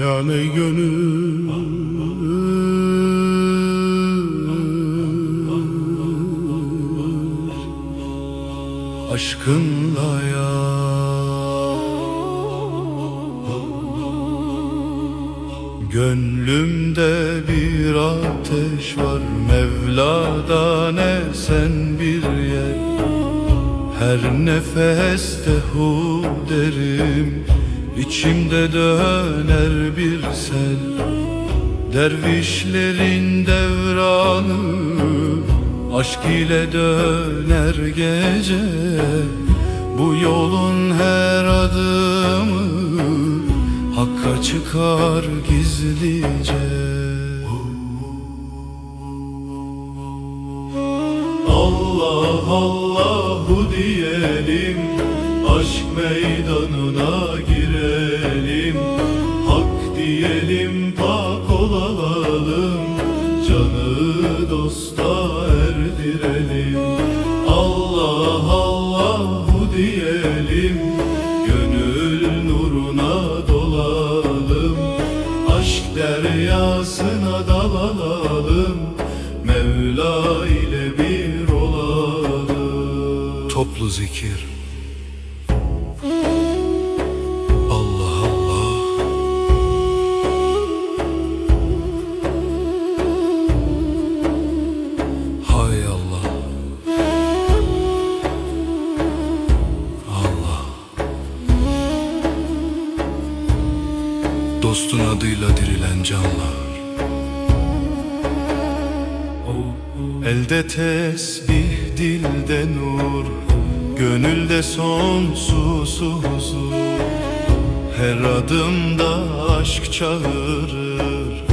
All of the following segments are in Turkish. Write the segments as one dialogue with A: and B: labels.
A: Yani gönül Aşkınla ya. Gönlümde bir ateş var Mevla'dan esen bir yer Her nefeste hu derim İçimde döner bir sel. Dervişlerin devranı Aşk ile döner gece. Bu yolun her adımı Hakka çıkar gizlice diyelim Aşk meydanına girelim. Hak diyelim pak olalım Canı dosta erdirelim. Allah Allahu diyelim Gönül nuruna dolalım. Aşk deryasına dalalım Mevla Toplu zikir. Allah Allah. Hay Allah. Allah. Dostun adıyla dirilen canlar. Elde tesbih, dilde nur Gönülde sonsuz huzur. Her adımda aşk çağırır.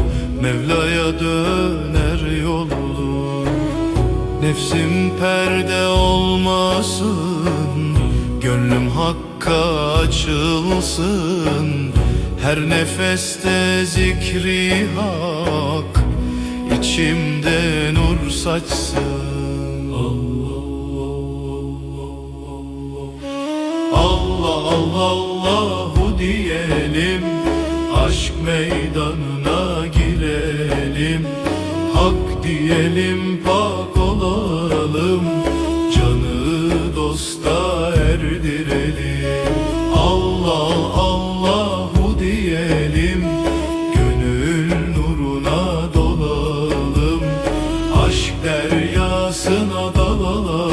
A: Mevla'ya döner yol olur. Nefsim perde olmasın. Gönlüm hakka açılsın. Her nefeste zikri hak. İçimde nur saçsın. Allah Allahu diyelim Aşk meydanına girelim. Hak diyelim pak olalım Canı dosta erdirelim. Allah Allahu diyelim Gönül nuruna dolalım. Aşk deryasına dalalım.